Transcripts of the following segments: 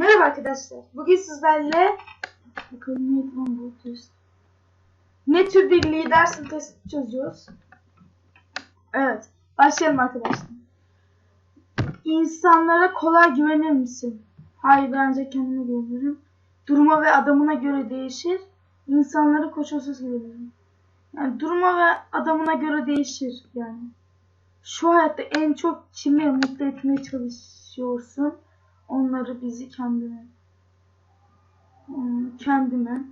Merhaba arkadaşlar. Bugün sizlerle. Ne tür bir lidersin testi çözüyoruz. Evet. Başlayalım arkadaşlar. İnsanlara kolay güvenir misin? Hayır bence kendime güvenirim. Duruma ve adamına göre değişir. İnsanlara koşulsuz güvenirim. Yani duruma ve adamına göre değişir yani. Şu hayatta en çok kimi mutlu etmeye çalışıyorsun? Onları bizi kendime. Hmm, Kendime.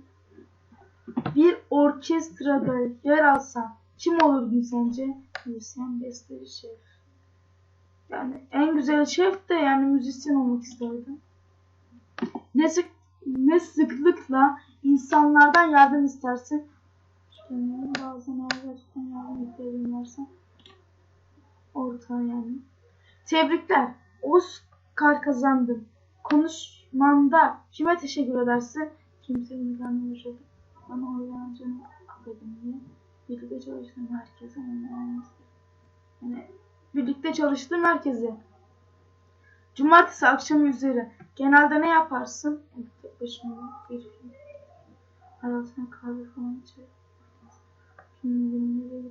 Bir orkestrada yer alsam kim olurdun sence? Müzisyen, besteci, şef. Yani en güzel şef de yani müzisyen olmak isterdim. Ne, sık, ne sıklıkla insanlardan yardım istersin? İşte bazen arkadaştan yardım ihtiyacım varsa orta yani. Tebrikler. Oscar kazandın. Konuşmanda kime teşekkür edersin? Kimsenin ben yaşadım. Bana oynancının akademiye birlikte çalıştığım herkese yani birlikte çalıştığım herkese. Cumartesi akşamı üzeri genelde ne yaparsın? Tek başıma bir film. Arasına kahve falan içerim. Şimdi beni nereye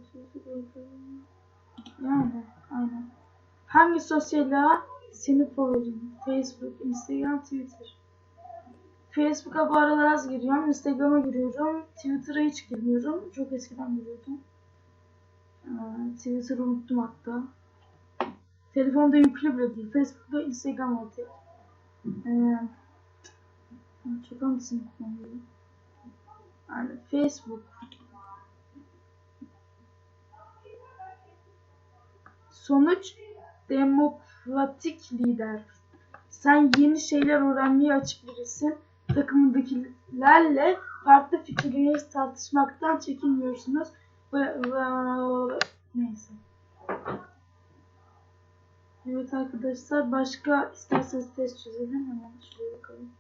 yani aynen. Hangi sosyal senin favorin? Facebook, Instagram, Twitter. Facebook'a bu aralar az giriyorum. Instagram'a giriyorum. Twitter'a hiç girmiyorum. Çok eskiden giriyordum. Ee, Twitter'ı unuttum hatta. Telefonda yüklü bile değil. Facebook'ta Instagram tek. Ee, çok hangisini kullanıyorum? Yani Facebook. Sonuç demokratik lider. Sen yeni şeyler öğrenmeye açık birisin. Takımındakilerle farklı fikirleri tartışmaktan çekinmiyorsunuz. Neyse. Evet arkadaşlar başka isterseniz test çözelim hemen şuraya bakalım.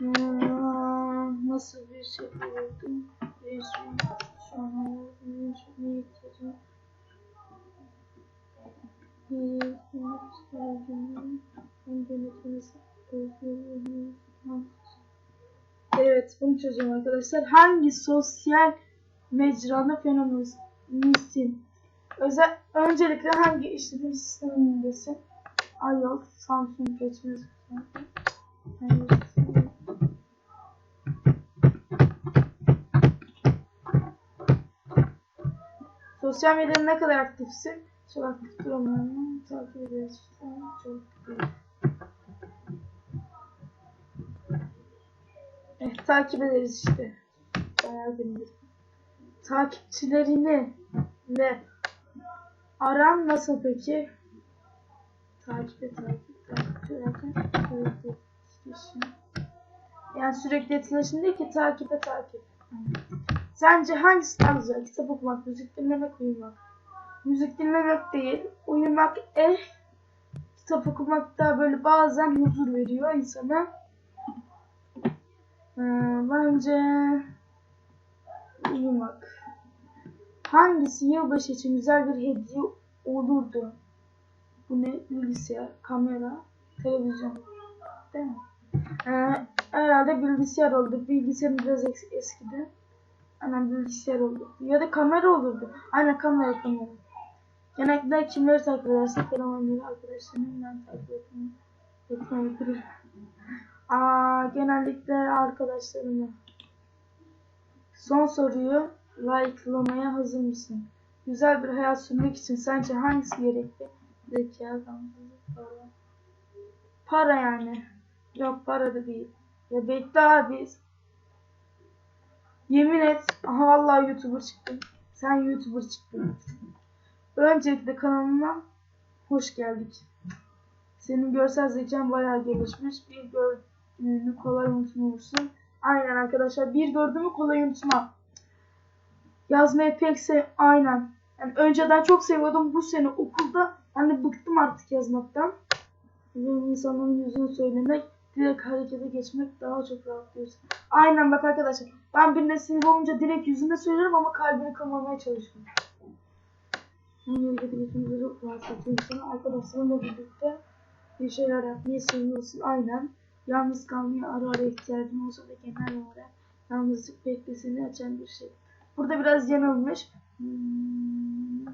Ee, nasıl bir şey buldum? Değişim. Şu an ne ihtiyacım Evet bunu çözüyorum arkadaşlar. Hangi sosyal mecranın fenomenisin? Özel, öncelikle hangi işletim sistemindesin? iOS, Samsung geçmez. Sosyal medyada ne kadar aktifsin? Çok aktif durumlarını takip ederiz. Çok. Evet, takip ederiz işte. Bayağı bilinir. Takipçilerini ne? Aran nasıl peki? Takip et, takip, takip ederken sürekli. Yani sürekli etkileşim değil ki takip et, takip. Sence hangisi daha güzel? Kitap okumak, müzik dinlemek, uyumak. Müzik dinlemek değil, uyumak eh, kitap okumak da böyle bazen huzur veriyor insana. Ee, bence uyumak. Hangisi yılbaşı için güzel bir hediye olurdu? Bu ne? Bilgisayar, kamera, televizyon. Değil mi? Ee, herhalde bilgisayar oldu. Bilgisayarım biraz es eskidi. Aynen bilgisayar oldu. Ya da kamera olurdu. Aynen kamera kamera. Genellikle kimleri takip edersin? Fenomenleri arkadaşlarını ben takip etmeyi etmeyi Aa, genellikle arkadaşlarımı. Son soruyu like'lamaya hazır mısın? Güzel bir hayat sürmek için sence hangisi gerekli? Zeka, para. Para yani. Yok para da değil. Ya bekle abi. Yemin et. Aha vallahi YouTuber çıktım. Sen YouTuber çıktın. Öncelikle kanalıma hoş geldik. Senin görsel zekan bayağı gelişmiş. Bir gördüğünü kolay unutmuyorsun. Aynen arkadaşlar. Bir gördüğümü kolay unutma. Yazmayı pek sev... Aynen. Yani önceden çok seviyordum. Bu sene okulda hani bıktım artık yazmaktan. Ve insanların yüzünü söylemek, direkt harekete geçmek daha çok rahatlıyorsun. Aynen bak arkadaşlar. Ben birine sinir olunca direkt yüzünde söylerim ama kalbini kırmamaya çalışıyorum. Bunun önce bilincimizi rahatlatayım sana. Arkadaşlarımla birlikte bir şeyler yapmayı seviyorsun. Aynen. Yalnız kalmaya ara ara ihtiyacın olsa da genel olarak yalnızlık beklesini açan bir şey. Burada biraz yanılmış. Hmm.